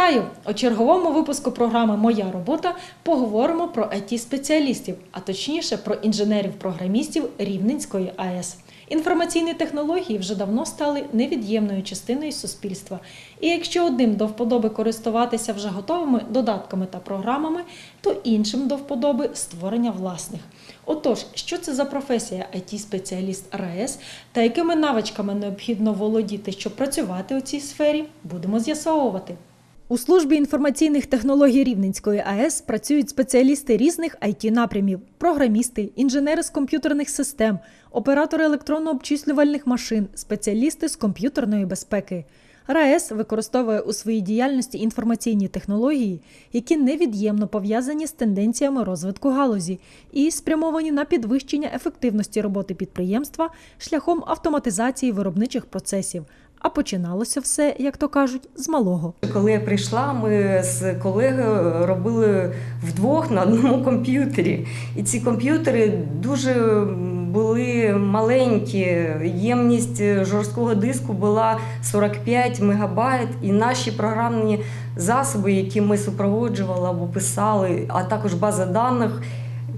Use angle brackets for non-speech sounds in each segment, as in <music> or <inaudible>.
Вітаю! У черговому випуску програми Моя робота поговоримо про it спеціалістів а точніше про інженерів-програмістів Рівненської АЕС. Інформаційні технології вже давно стали невід'ємною частиною суспільства. І якщо одним до вподоби користуватися вже готовими додатками та програмами, то іншим до вподоби створення власних. Отож, що це за професія it спеціаліст РАЕС та якими навичками необхідно володіти, щоб працювати у цій сфері, будемо з'ясовувати. У службі інформаційних технологій Рівненської АЕС працюють спеціалісти різних it напрямів: програмісти, інженери з комп'ютерних систем, оператори електронно-обчислювальних машин, спеціалісти з комп'ютерної безпеки. РАЕС використовує у своїй діяльності інформаційні технології, які невід'ємно пов'язані з тенденціями розвитку галузі і спрямовані на підвищення ефективності роботи підприємства шляхом автоматизації виробничих процесів. А починалося все, як то кажуть, з малого. Коли я прийшла, ми з колегою робили вдвох на одному комп'ютері. І ці комп'ютери дуже були маленькі. Ємність жорсткого диску була 45 мегабайт, і наші програмні засоби, які ми супроводжували або писали, а також база даних.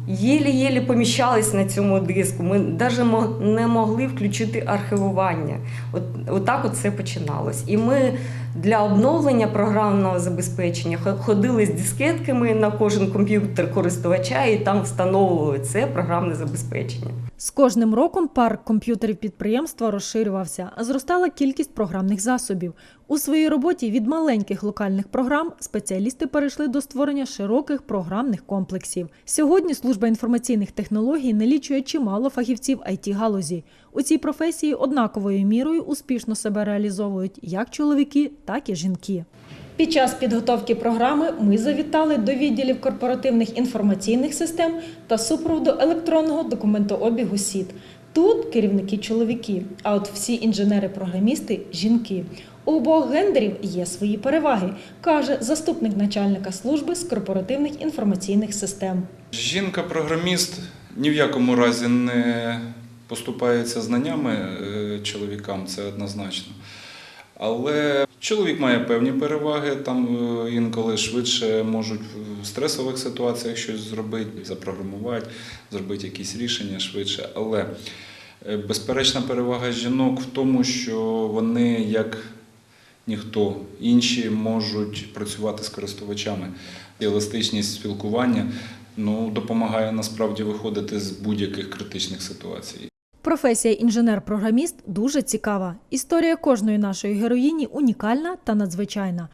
Єлі-єлі поміщались на цьому диску. Ми навіть не могли включити архівування. От, отак от це починалось. І ми для обновлення програмного забезпечення ходили з дискетками на кожен комп'ютер користувача і там встановлювали це програмне забезпечення. З кожним роком парк комп'ютерів підприємства розширювався, зростала кількість програмних засобів. У своїй роботі від маленьких локальних програм спеціалісти перейшли до створення широких програмних комплексів. Сьогодні служба інформаційних технологій налічує чимало фахівців it галузі. У цій професії однаковою мірою успішно себе реалізовують як чоловіки, так і жінки. Під час підготовки програми ми завітали до відділів корпоративних інформаційних систем та супроводу електронного документообігу СІД. Тут керівники чоловіки, а от всі інженери-програмісти жінки. У обох гендерів є свої переваги, каже заступник начальника служби з корпоративних інформаційних систем. Жінка-програміст ні в якому разі не поступається знаннями е, чоловікам, це однозначно. Але чоловік має певні переваги, там е, інколи швидше можуть в стресових ситуаціях щось зробити, запрограмувати, зробити якісь рішення швидше. Але е, безперечна перевага жінок в тому, що вони як ніхто інші можуть працювати з користувачами. Еластичність спілкування ну, допомагає насправді виходити з будь-яких критичних ситуацій. Професія інженер-програміст дуже цікава. Історія кожної нашої героїні унікальна та надзвичайна.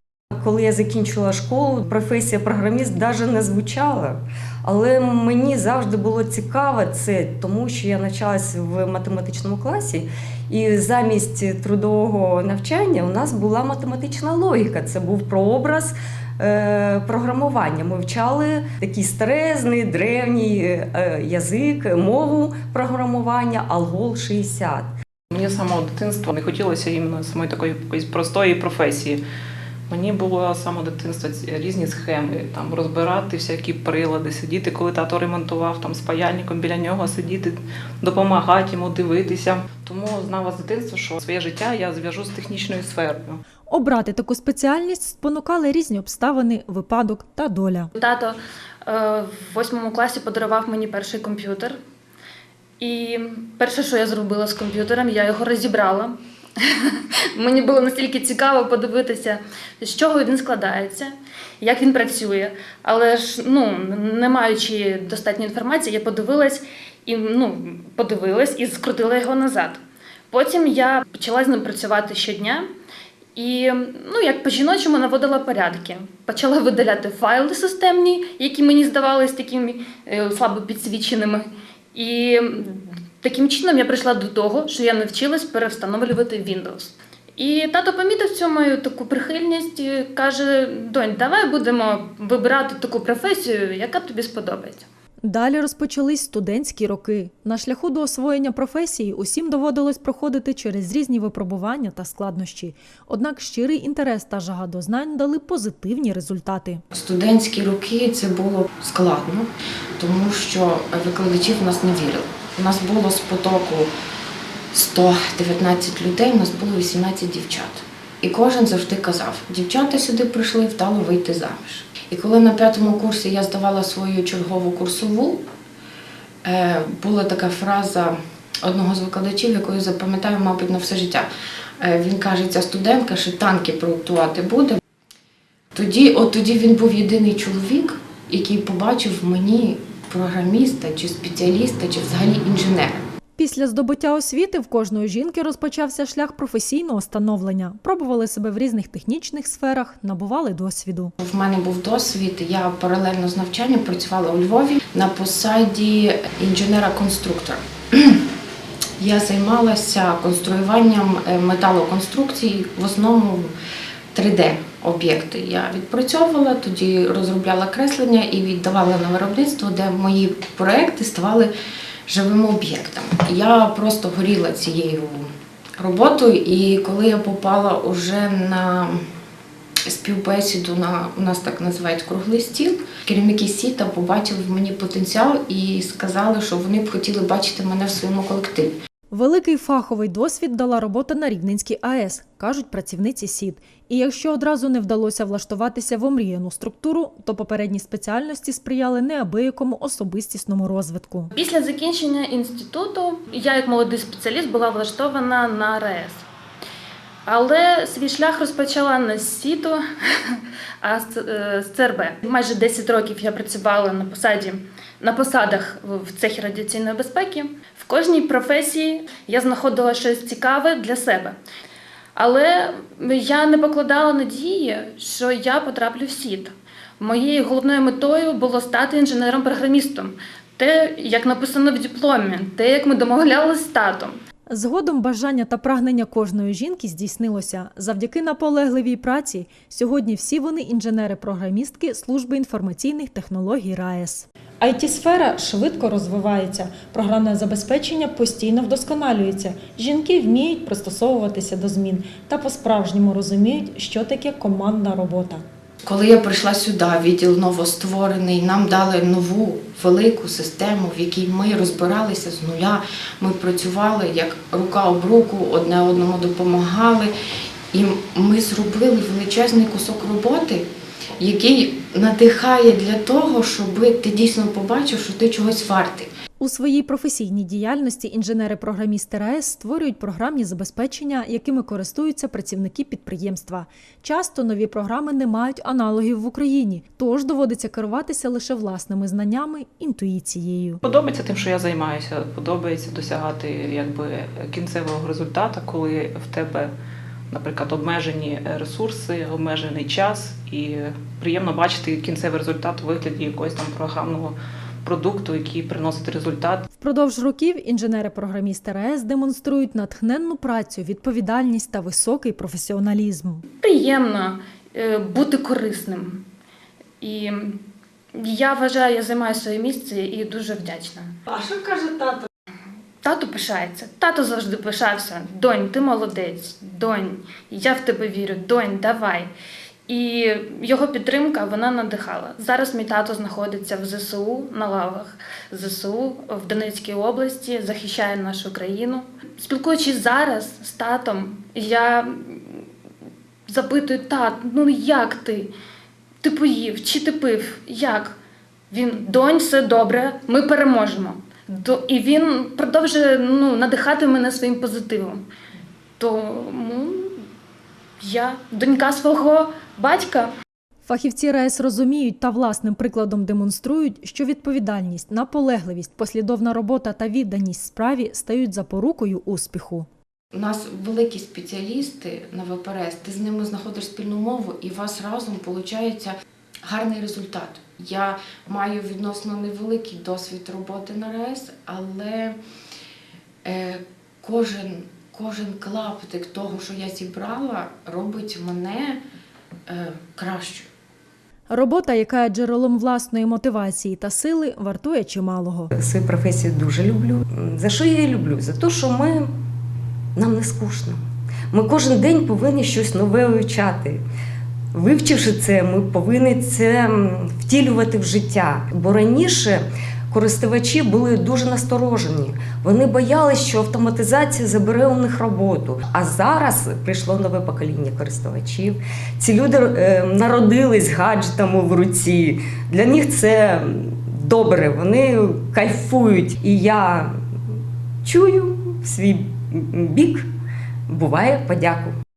Коли я закінчила школу, професія програміст навіть не звучала. Але мені завжди було цікаво це, тому що я навчалася в математичному класі, і замість трудового навчання у нас була математична логіка. Це був прообраз програмування. Ми вчали такий старезний, древній е, язик, мову програмування, алгол 60. Мені з самого дитинства не хотілося іменно самої такої простої професії. Мені було з самого дитинства різні схеми, там розбирати всякі прилади, сидіти, коли тато ремонтував там з паяльником біля нього, сидіти, допомагати йому дивитися. Тому знала з дитинства, що своє життя я зв'яжу з технічною сферою. Обрати таку спеціальність спонукали різні обставини, випадок та доля. Тато е, в восьмому класі подарував мені перший комп'ютер. І перше, що я зробила з комп'ютером, я його розібрала. <laughs> Мені було настільки цікаво подивитися, з чого він складається, як він працює. Але ж ну, не маючи достатньої інформації, я подивилась і ну, подивилась і скрутила його назад. Потім я почала з ним працювати щодня. І ну, як по-жіночому наводила порядки. Почала видаляти файли системні, які мені здавались такими е, слабо підсвіченими. І таким чином я прийшла до того, що я навчилась перевстановлювати Windows. І тато помітив цю мою таку прихильність і каже: донь, давай будемо вибирати таку професію, яка тобі сподобається. Далі розпочались студентські роки. На шляху до освоєння професії усім доводилось проходити через різні випробування та складнощі. Однак щирий інтерес та жага до знань дали позитивні результати. Студентські роки це було складно, тому що викладачі в нас не вірили. У нас було з потоку 119 людей, у нас було 18 дівчат. І кожен завжди казав: дівчата сюди прийшли, вдало вийти заміж. І коли на п'ятому курсі я здавала свою чергову курсову, е, була така фраза одного з викладачів, яку запам'ятаю, мабуть, на все життя. Е, Він каже, ця студентка ще танки проектувати буде. Тоді, от тоді він був єдиний чоловік, який побачив мені програміста чи спеціаліста, чи взагалі інженера. Після здобуття освіти в кожної жінки розпочався шлях професійного становлення. Пробували себе в різних технічних сферах, набували досвіду. В мене був досвід. Я паралельно з навчанням працювала у Львові на посаді інженера-конструктора. <clears throat> Я займалася конструюванням е, металоконструкцій, в основному 3D-об'єкти. Я відпрацьовувала, тоді розробляла креслення і віддавала на виробництво, де мої проекти ставали живими об'єктами. Я просто горіла цією роботою, і коли я попала уже на співбесіду на у нас так називають круглий стіл. Керівники сіта побачили в мені потенціал і сказали, що вони б хотіли бачити мене в своєму колективі. Великий фаховий досвід дала робота на Рівненській АЕС, кажуть працівниці СІД. І якщо одразу не вдалося влаштуватися в омріяну структуру, то попередні спеціальності сприяли неабиякому особистісному розвитку. Після закінчення інституту я, як молодий спеціаліст, була влаштована на РЕС. Але свій шлях розпочала не з СІТу, а з, е, ЦРБ. Майже 10 років я працювала на посаді на посадах в- цехі радіаційної безпеки. В кожній професії я знаходила щось цікаве для себе. Але я не покладала надії, що я потраплю в СІТ. Моєю головною метою було стати інженером-програмістом. Те, як написано в дипломі, те, як ми домовлялися з татом. Згодом бажання та прагнення кожної жінки здійснилося. Завдяки наполегливій праці сьогодні всі вони інженери-програмістки служби інформаційних технологій РаЕС. it сфера швидко розвивається, програмне забезпечення постійно вдосконалюється. Жінки вміють пристосовуватися до змін та по-справжньому розуміють, що таке командна робота. Коли я прийшла сюди, відділ новостворений, нам дали нову велику систему, в якій ми розбиралися з нуля. Ми працювали як рука об руку, одне одному допомагали. І ми зробили величезний кусок роботи, який надихає для того, щоб ти дійсно побачив, що ти чогось вартий. У своїй професійній діяльності інженери-програмісти РаЕС створюють програмні забезпечення, якими користуються працівники підприємства. Часто нові програми не мають аналогів в Україні, тож доводиться керуватися лише власними знаннями, інтуїцією. Подобається тим, що я займаюся. Подобається досягати якби кінцевого результату, коли в тебе, наприклад, обмежені ресурси, обмежений час, і приємно бачити кінцевий результат у вигляді якогось там програмного продукту, який приносить результат. Впродовж років інженери-програмісти РаЕС демонструють натхненну працю, відповідальність та високий професіоналізм. Приємно е, бути корисним. І я вважаю, я займаю своє місце і дуже вдячна. А що каже тато? Тато пишається. Тато завжди пишався. Донь, ти молодець, донь, я в тебе вірю, донь, давай. І його підтримка вона надихала. Зараз мій тато знаходиться в ЗСУ на лавах ЗСУ в Донецькій області, захищає нашу країну. Спілкуючись зараз з татом, я запитую тат, ну як ти? Ти поїв чи ти пив? Як? Він донь, все добре, ми переможемо. І він продовжує ну, надихати мене своїм позитивом. Тому я донька свого батька. Фахівці РаЕС розуміють та власним прикладом демонструють, що відповідальність, наполегливість, послідовна робота та відданість справі стають запорукою успіху. У нас великі спеціалісти на ВПРС, ти з ними знаходиш спільну мову, і у вас разом виходить гарний результат. Я маю відносно невеликий досвід роботи на РЕС, але е, кожен, кожен клаптик того, що я зібрала, робить мене е, кращою. Робота, яка є джерелом власної мотивації та сили, вартує чималого. Свою професію дуже люблю. За що я її люблю? За те, що ми нам не скучно. Ми кожен день повинні щось нове вивчати. Вивчивши це, ми повинні це втілювати в життя. Бо раніше, користувачі були дуже насторожені. Вони боялись, що автоматизація забере у них роботу. А зараз прийшло нове покоління користувачів. Ці люди е, народились гаджетами в руці. Для них це добре, вони кайфують. І я чую свій бік, буває подяку.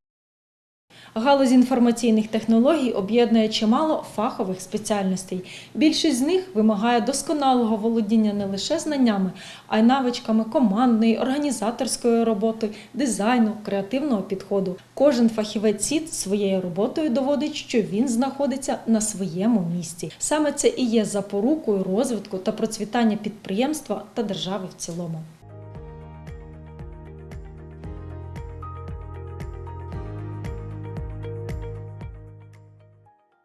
Галузь інформаційних технологій об'єднує чимало фахових спеціальностей. Більшість з них вимагає досконалого володіння не лише знаннями, а й навичками командної, організаторської роботи, дизайну, креативного підходу. Кожен фахівець СІД своєю роботою доводить, що він знаходиться на своєму місці. Саме це і є запорукою розвитку та процвітання підприємства та держави в цілому.